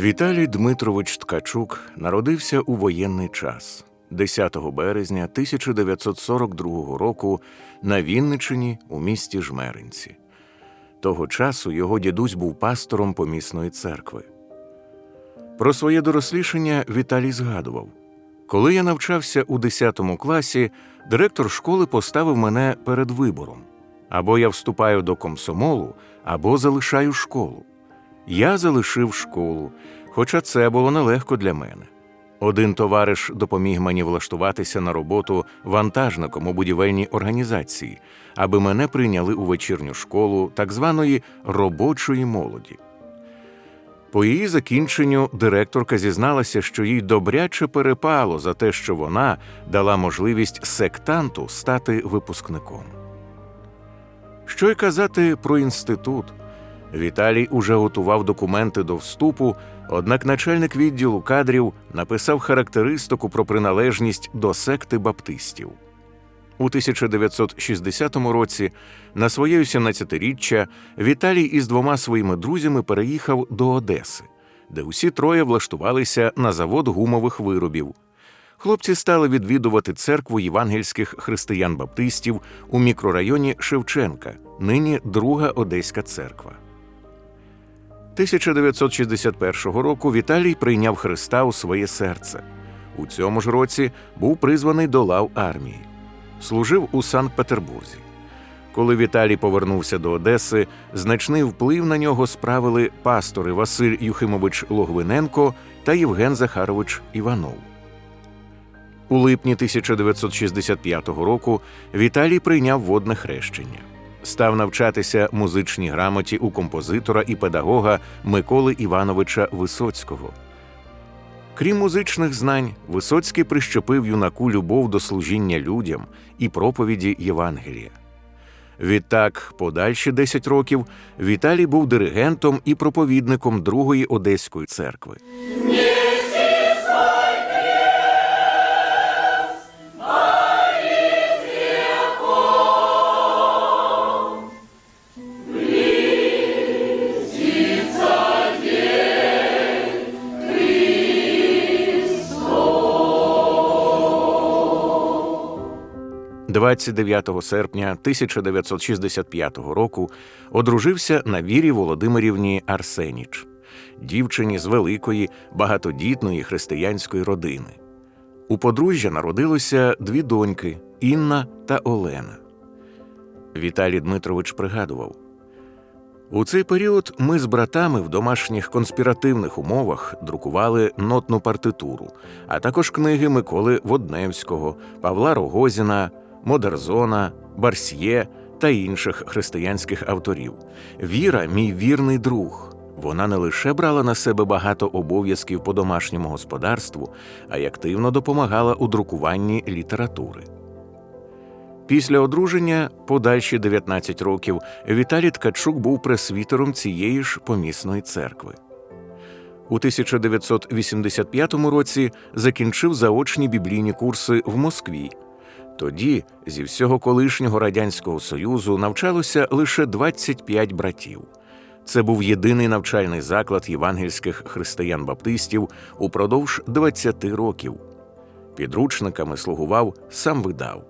Віталій Дмитрович Ткачук народився у воєнний час 10 березня 1942 року на Вінничині у місті Жмеринці. Того часу його дідусь був пастором помісної церкви. Про своє дорослішання Віталій згадував. Коли я навчався у 10 класі, директор школи поставив мене перед вибором: або я вступаю до комсомолу, або залишаю школу. Я залишив школу, хоча це було нелегко для мене. Один товариш допоміг мені влаштуватися на роботу вантажником у будівельній організації, аби мене прийняли у вечірню школу так званої робочої молоді. По її закінченню директорка зізналася, що їй добряче перепало за те, що вона дала можливість сектанту стати випускником. Що й казати про інститут. Віталій уже готував документи до вступу, однак начальник відділу кадрів написав характеристику про приналежність до секти баптистів. У 1960 році, на своє 17-річчя, Віталій із двома своїми друзями переїхав до Одеси, де усі троє влаштувалися на завод гумових виробів. Хлопці стали відвідувати церкву євангельських християн-баптистів у мікрорайоні Шевченка, нині Друга Одеська церква. 1961 року Віталій прийняв Христа у своє серце. У цьому ж році був призваний до лав армії. Служив у Санкт-Петербурзі. Коли Віталій повернувся до Одеси, значний вплив на нього справили пастори Василь Юхимович Логвиненко та Євген Захарович Іванов. У липні 1965 року Віталій прийняв водне хрещення. Став навчатися музичній грамоті у композитора і педагога Миколи Івановича Висоцького. Крім музичних знань, Висоцький прищепив юнаку любов до служіння людям і проповіді Євангелія. Відтак, подальші 10 років, Віталій був диригентом і проповідником Другої Одеської церкви. – 29 серпня 1965 року одружився на Вірі Володимирівні Арсеніч, дівчині з великої багатодітної християнської родини. У подружжя народилося дві доньки Інна та Олена. Віталій Дмитрович пригадував. У цей період ми з братами в домашніх конспіративних умовах друкували нотну партитуру, а також книги Миколи Водневського, Павла Рогозіна, Модерзона, Барсьє та інших християнських авторів. Віра, мій вірний друг. Вона не лише брала на себе багато обов'язків по домашньому господарству, а й активно допомагала у друкуванні літератури. Після одруження, подальші 19 років, Віталій Ткачук був пресвітером цієї ж помісної церкви. У 1985 році закінчив заочні біблійні курси в Москві. Тоді зі всього колишнього радянського союзу навчалося лише 25 братів. Це був єдиний навчальний заклад євангельських християн-баптистів упродовж 20 років. Підручниками слугував сам видав.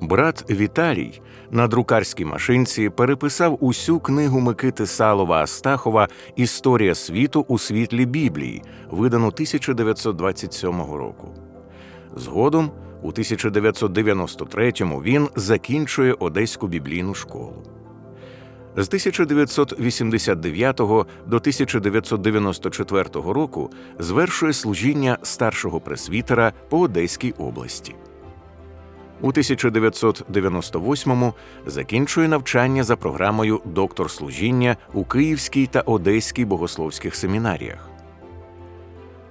Брат Віталій на друкарській машинці переписав усю книгу Микити Салова Астахова Історія світу у світлі Біблії, видану 1927 року. Згодом, у 1993-му він закінчує Одеську біблійну школу. З 1989 до 1994 року звершує служіння старшого пресвітера по Одеській області. У 1998-му закінчує навчання за програмою доктор служіння у Київській та Одеській богословських семінаріях.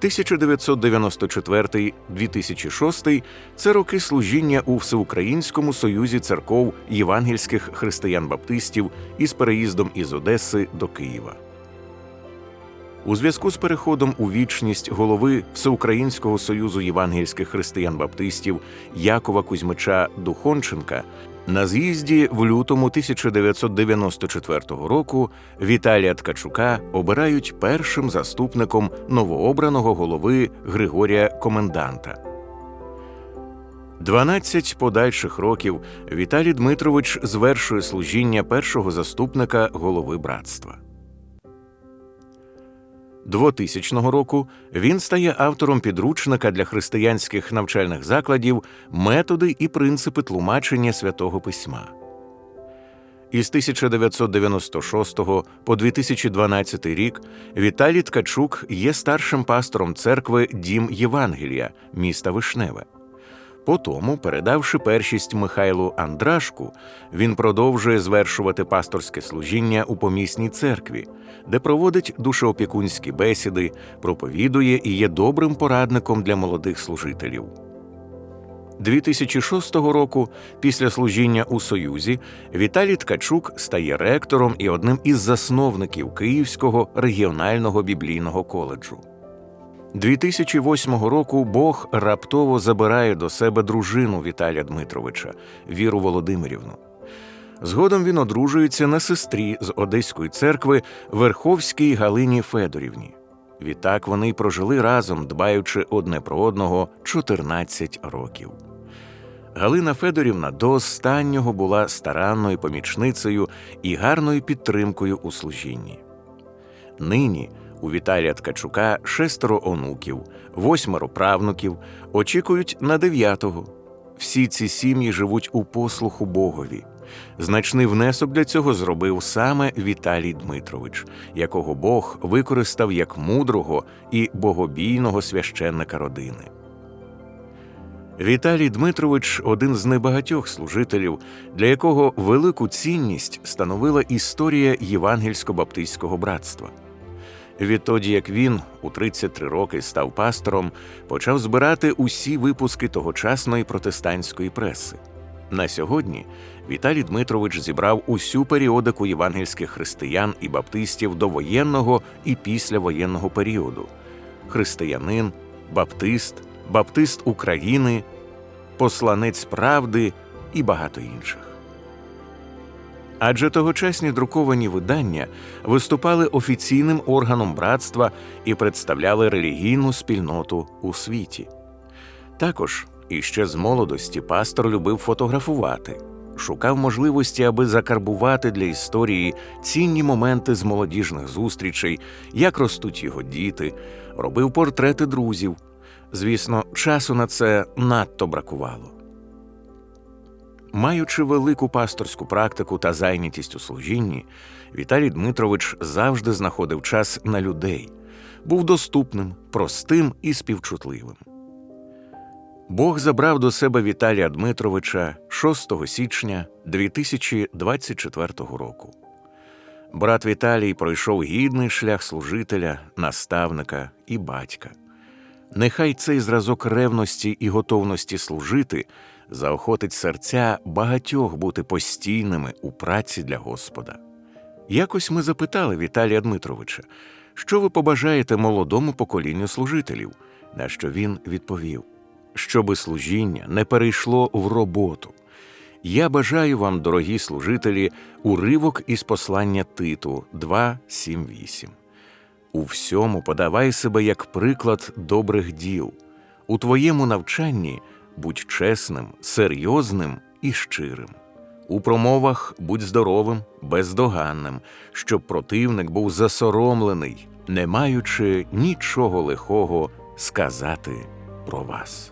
1994-2006 – це роки служіння у Всеукраїнському союзі церков євангельських християн-баптистів із переїздом із Одеси до Києва. У зв'язку з переходом у вічність голови Всеукраїнського союзу євангельських християн-баптистів Якова Кузьмича Духонченка На з'їзді в лютому 1994 року Віталія Ткачука обирають першим заступником новообраного голови Григорія Коменданта. 12 подальших років Віталій Дмитрович звершує служіння першого заступника голови братства. 2000 року він стає автором підручника для християнських навчальних закладів Методи і принципи тлумачення святого письма. Із 1996 по 2012 рік Віталій Ткачук є старшим пастором церкви Дім Євангелія міста Вишневе. Потому, передавши першість Михайлу Андрашку, він продовжує звершувати пасторське служіння у помісній церкві, де проводить душеопікунські бесіди, проповідує і є добрим порадником для молодих служителів. 2006 року, після служіння у Союзі, Віталій Ткачук стає ректором і одним із засновників Київського регіонального біблійного коледжу. 2008 року Бог раптово забирає до себе дружину Віталія Дмитровича Віру Володимирівну. Згодом він одружується на сестрі з Одеської церкви Верховській Галині Федорівні. Відтак вони прожили разом, дбаючи одне про одного 14 років. Галина Федорівна до останнього була старанною помічницею і гарною підтримкою у служінні. Нині у Віталія Ткачука шестеро онуків, восьмеро правнуків, очікують на дев'ятого. Всі ці сім'ї живуть у послуху Богові. Значний внесок для цього зробив саме Віталій Дмитрович, якого Бог використав як мудрого і богобійного священника родини. Віталій Дмитрович один з небагатьох служителів, для якого велику цінність становила історія Євангельсько-баптистського братства. Відтоді, як він у 33 роки став пастором, почав збирати усі випуски тогочасної протестантської преси. На сьогодні Віталій Дмитрович зібрав усю періодику євангельських християн і баптистів до воєнного і післявоєнного періоду: християнин, баптист, баптист України, посланець правди і багато інших. Адже тогочасні друковані видання виступали офіційним органом братства і представляли релігійну спільноту у світі. Також іще з молодості пастор любив фотографувати, шукав можливості, аби закарбувати для історії цінні моменти з молодіжних зустрічей, як ростуть його діти, робив портрети друзів. Звісно, часу на це надто бракувало. Маючи велику пасторську практику та зайнятість у служінні, Віталій Дмитрович завжди знаходив час на людей, був доступним, простим і співчутливим. Бог забрав до себе Віталія Дмитровича 6 січня 2024 року. Брат Віталій пройшов гідний шлях служителя, наставника і батька. Нехай цей зразок ревності і готовності служити заохотить серця багатьох бути постійними у праці для Господа. Якось ми запитали Віталія Дмитровича, що ви побажаєте молодому поколінню служителів, на що він відповів, щоби служіння не перейшло в роботу. Я бажаю вам, дорогі служителі, уривок із послання Титу 2.7.8. У всьому подавай себе як приклад добрих діл. У твоєму навчанні будь чесним, серйозним і щирим. У промовах будь здоровим, бездоганним, щоб противник був засоромлений, не маючи нічого лихого сказати про вас.